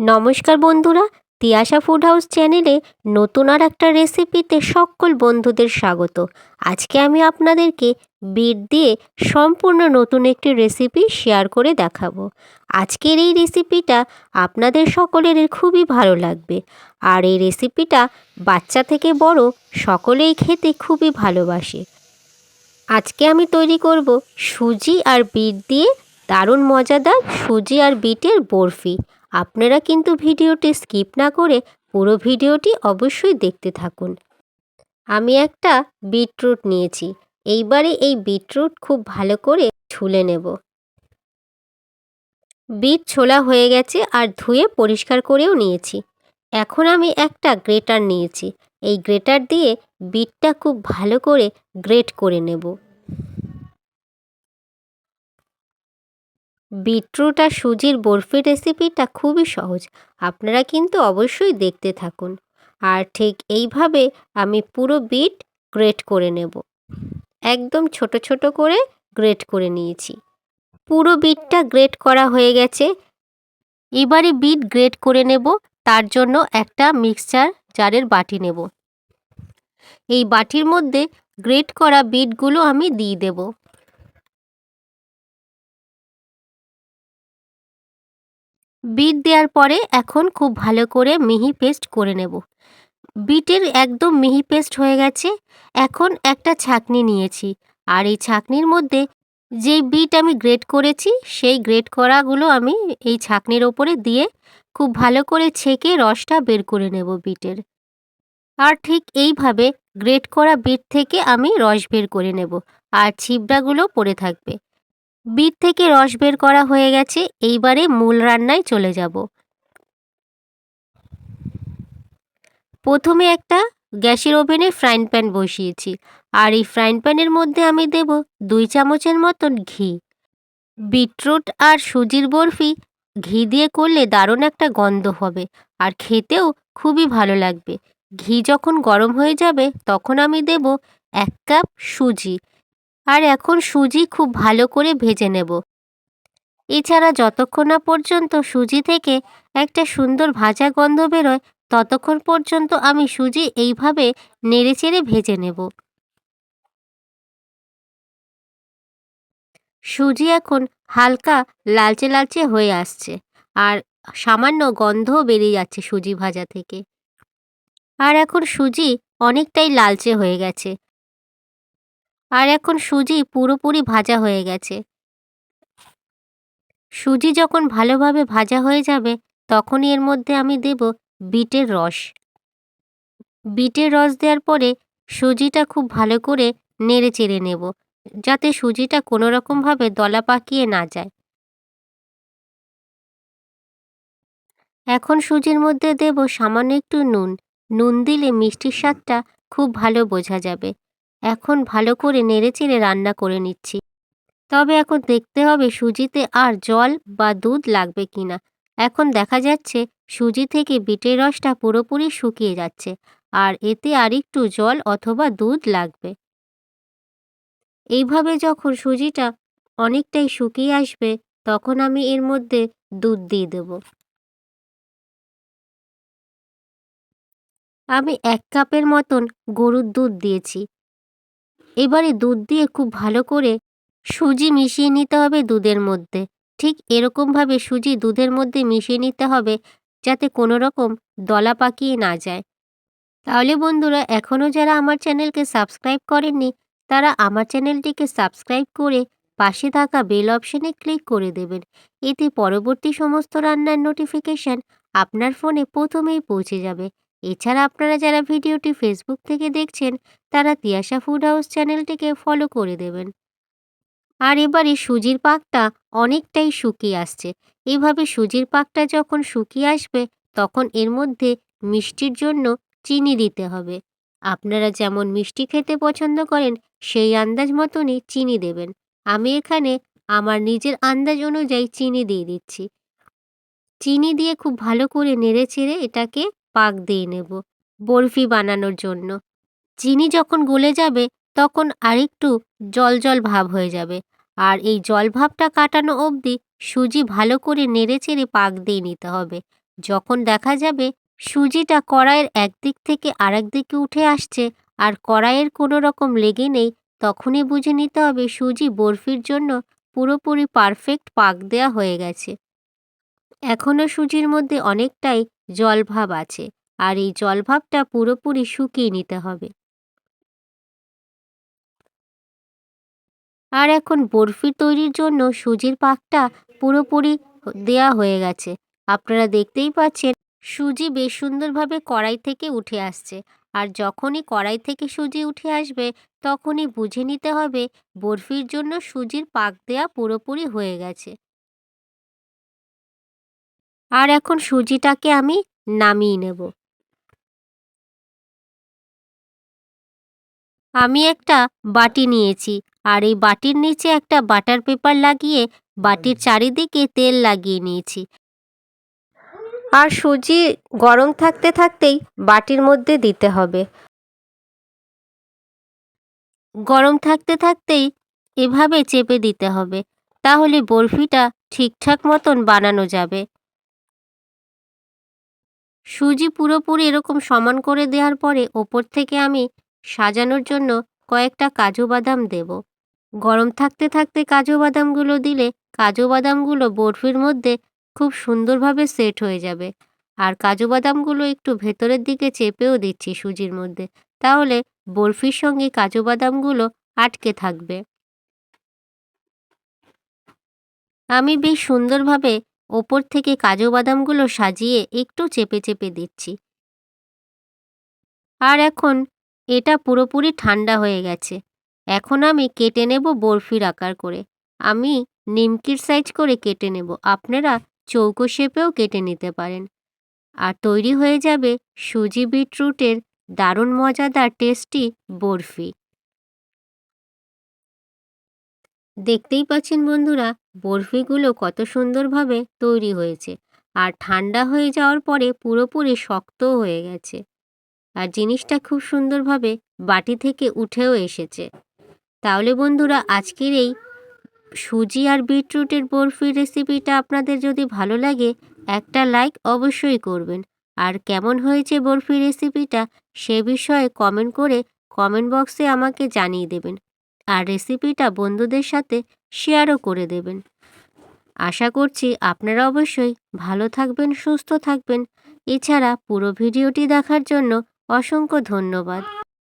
নমস্কার বন্ধুরা, Tiyasha food house চ্যানেলে নতুন আর একটা রেসিপিতে সকল বন্ধুদের স্বাগত। আজকে আমি আপনাদেরকে বিট দিয়ে সম্পূর্ণ নতুন একটি রেসিপি শেয়ার করে দেখাবো। আজকের এই রেসিপিটা আপনাদের সকলের খুবই ভালো লাগবে। আর এই রেসিপিটা বাচ্চা থেকে বড় সকলেই খেতে খুবই ভালোবাসে। আজকে আমি তৈরি করব সুজি আর বিট দিয়ে দারুণ মজাদার সুজি আর বিটের বরফি। আপনারা কিন্তু ভিডিওটি স্কিপ না করে পুরো ভিডিওটি অবশ্যই দেখতে থাকুন। আমি একটা বিটরুট নিয়েছি। এইবারে এই বিটরুট খুব ভালো করে ছুলে নেব। বিট ছোলা হয়ে গেছে আর ধুয়ে পরিষ্কার করেও নিয়েছি। এখন আমি একটা গ্রেটার নিয়েছি। এই গ্রেটার দিয়ে বিটটা খুব ভালো করে গ্রেট করে নেব। বিটরুট আর সুজির বরফি রেসিপিটা খুবই সহজ। আপনারা কিন্তু অবশ্যই দেখতে থাকুন। আর ঠিক এইভাবে আমি পুরো বিট গ্রেট করে নেব। একদম ছোট ছোট করে গ্রেট করে নিয়েছি। পুরো বিটটা গ্রেট করা হয়ে গেছে। এবারে বিট গ্রেট করে নেব। তার জন্য একটা মিক্সচার জারের বাটি নেব। এই বাটির মধ্যে গ্রেট করা বিটগুলো আমি দিয়ে দেবো। বিট দেওয়ার পরে এখন খুব ভালো করে মিহি পেস্ট করে নেব। বিটের একদম মিহি পেস্ট হয়ে গেছে। এখন একটা ছাকনি নিয়েছি। আর এই ছাকনির মধ্যে যেই বিট আমি গ্রেট করেছি, সেই গ্রেট করাগুলো আমি এই ছাকনির ওপরে দিয়ে খুব ভালো করে ছেঁকে রসটা বের করে নেব বিটের। আর ঠিক এইভাবে গ্রেট করা বিট থেকে আমি রস বের করে নেব। আর ছিবড়াগুলো পড়ে থাকবে। বিট থেকে রস বের করা হয়ে গেছে, এইবারে মূল রান্নায় চলে যাব। প্রথমে একটা গ্যাসের ওভেনে ফ্রাইং প্যান বসিয়েছি, আর এই ফ্রাইং প্যানের মধ্যে আমি দেব দুই চামচের মতন ঘি। বিটরুট আর সুজির বরফি ঘি দিয়ে করলে দারুণ একটা গন্ধ হবে, আর খেতেও খুবই ভালো লাগবে। ঘি যখন গরম হয়ে যাবে, তখন আমি দেব এক কাপ সুজি। আর এখন সুজি খুব ভালো করে ভেজে নেব। এছাড়া যতক্ষণ না পর্যন্ত সুজি থেকে একটা সুন্দর ভাজা গন্ধ বেরোয়, ততক্ষণ পর্যন্ত আমি সুজি এইভাবে নেড়েচেড়ে ভেজে নেব। সুজি এখন হালকা লালচে লালচে হয়ে আসছে আর সামান্য গন্ধও বেরিয়ে যাচ্ছে সুজি ভাজা থেকে। আর এখন সুজি অনেকটাই লালচে হয়ে গেছে। আর এখন সুজি পুরোপুরি ভাজা হয়ে গেছে। সুজি যখন ভালোভাবে ভাজা হয়ে যাবে, তখনই এর মধ্যে আমি দেব বিটের রস। বিটের রস দেওয়ার পরে সুজিটা খুব ভালো করে নেড়ে চেড়ে নেব, যাতে সুজিটা কোনো রকমভাবে দলা পাকিয়ে না যায়। এখন সুজির মধ্যে দেব সামান্য একটু নুন। নুন দিলে মিষ্টির স্বাদটা খুব ভালো বোঝা যাবে। এখন ভালো করে নেড়েচেড়ে রান্না করে নিচ্ছি। তবে এখন দেখতে হবে সুজিতে আর জল বা দুধ লাগবে কিনা। এখন দেখা যাচ্ছে সুজি থেকে বিটের রসটা পুরোপুরি শুকিয়ে যাচ্ছে আর এতে আর একটু জল অথবা দুধ লাগবে। এইভাবে যখন সুজিটা অনেকটাই শুকিয়ে আসবে তখন আমি এর মধ্যে দুধ দিয়ে দেব। আমি এক কাপের মতন গরুর দুধ দিয়েছি। এবারে দুধ দিয়ে খুব ভালো করে সুজি মিশিয়ে নিতে হবে দুধের মধ্যে। ঠিক এরকমভাবে সুজি দুধের মধ্যে মিশিয়ে নিতে হবে যাতে কোনো রকম দলা পাকিয়ে না যায়। তাহলে বন্ধুরা, এখনও যারা আমার চ্যানেলকে সাবস্ক্রাইব করেননি, তারা আমার চ্যানেলটিকে সাবস্ক্রাইব করে পাশে থাকা বেল অপশানে ক্লিক করে দেবেন। এতে পরবর্তী সমস্ত রান্নার নোটিফিকেশান আপনার ফোনে প্রথমেই পৌঁছে যাবে। এছাড়া আপনারা যারা ভিডিওটি ফেসবুক থেকে দেখছেন, তারা তিয়াশা ফুড হাউস চ্যানেলটিকে ফলো করে দেবেন। আর এবারে সুজির পাকটা অনেকটাই শুকিয়ে আসছে। এভাবে সুজির পাকটা যখন শুকিয়ে আসবে, তখন এর মধ্যে মিষ্টির জন্য চিনি দিতে হবে। আপনারা যেমন মিষ্টি খেতে পছন্দ করেন, সেই আন্দাজ মতনই চিনি দেবেন। আমি এখানে আমার নিজের আন্দাজ অনুযায়ী চিনি দিয়ে দিচ্ছি। চিনি দিয়ে খুব ভালো করে নেড়ে চেড়ে এটাকে পাক দিয়ে নেব বরফি বানানোর জন্য। চিনি যখন গলে যাবে, তখন আরেকটু জল জল ভাব হয়ে যাবে। আর এই জল ভাবটা কাটানো অবধি সুজি ভালো করে নেড়ে চেড়ে পাক দিয়ে নিতে হবে। যখন দেখা যাবে সুজিটা কড়াইয়ের একদিক থেকে আরেক দিকে উঠে আসছে আর কড়াইয়ের কোনো রকম লেগে নেই, তখনই বুঝে নিতে হবে সুজি বরফির জন্য পুরোপুরি পারফেক্ট পাক দেওয়া হয়ে গেছে। এখনও সুজির মধ্যে অনেকটাই জলভাব আছে, আর এই জলভাবটা পুরোপুরি শুকিয়ে নিতে হবে। আর এখন বরফি তৈরির জন্য সুজির পাকটা পুরোপুরি দেয়া হয়ে গেছে। আপনারা দেখতেই পাচ্ছেন, সুজি বেশ সুন্দরভাবে কড়াই থেকে উঠে আসছে। আর যখনই কড়াই থেকে সুজি উঠে আসবে, তখনই বুঝে নিতে হবে বরফির জন্য সুজির পাক দেয়া পুরোপুরি হয়ে গেছে। আর এখন সুজিটাকে আমি নামিয়ে নেব। আমি একটা বাটি নিয়েছি, আর এই বাটির নিচে একটা বাটার পেপার লাগিয়ে বাটির চারিদিকে তেল লাগিয়ে নিয়েছি। আর সুজি গরম থাকতে থাকতেই বাটির মধ্যে দিতে হবে। গরম থাকতে থাকতেই এভাবে চেপে দিতে হবে, তাহলে বরফিটা ঠিকঠাক মতন বানানো যাবে। সুজি পুরোপুরি এরকম সমান করে দেওয়ার পরে ওপর থেকে আমি সাজানোর জন্য কয়েকটা কাজু বাদাম দেব। গরম থাকতে থাকতে কাজু বাদামগুলো দিলে কাজু বাদামগুলো বরফির মধ্যে খুব সুন্দরভাবে সেট হয়ে যাবে। আর কাজু বাদামগুলো একটু ভেতরের দিকে চেপেও দিচ্ছি সুজির মধ্যে, তাহলে বরফির সঙ্গে কাজু বাদামগুলো আটকে থাকবে। আমি বেশ সুন্দরভাবে ওপর থেকে কাজু বাদামগুলো সাজিয়ে একটু চেপে চেপে দিচ্ছি। আর এখন এটা পুরোপুরি ঠান্ডা হয়ে গেছে। এখন আমি কেটে নেব বরফির আকার করে। আমি নিমকির সাইজ করে কেটে নেব। আপনারা চৌকো শেপেও কেটে নিতে পারেন। আর তৈরি হয়ে যাবে সুজি বিটরুটের দারুণ মজাদার টেস্টি বরফি। দেখতেই পাচ্ছেন বন্ধুরা বরফিগুলো কত সুন্দরভাবে তৈরি হয়েছে। আর ঠান্ডা হয়ে যাওয়ার পরে পুরোপুরি শক্তও হয়ে গেছে। আর জিনিসটা খুব সুন্দরভাবে বাটি থেকে উঠেও এসেছে। তাহলে বন্ধুরা, আজকের এই সুজি আর বিটরুটের বরফির রেসিপিটা আপনাদের যদি ভালো লাগে, একটা লাইক অবশ্যই করবেন। আর কেমন হয়েছে বরফি রেসিপিটা সে বিষয়ে কমেন্ট করে কমেন্ট বক্সে আমাকে জানিয়ে দেবেন। আর রেসিপিটা বন্ধুদের সাথে শেয়ারও করে দেবেন। আশা করছি আপনারা অবশ্যই ভালো থাকবেন, সুস্থ থাকবেন। এছাড়া পুরো ভিডিওটি দেখার জন্য অসংখ্য ধন্যবাদ।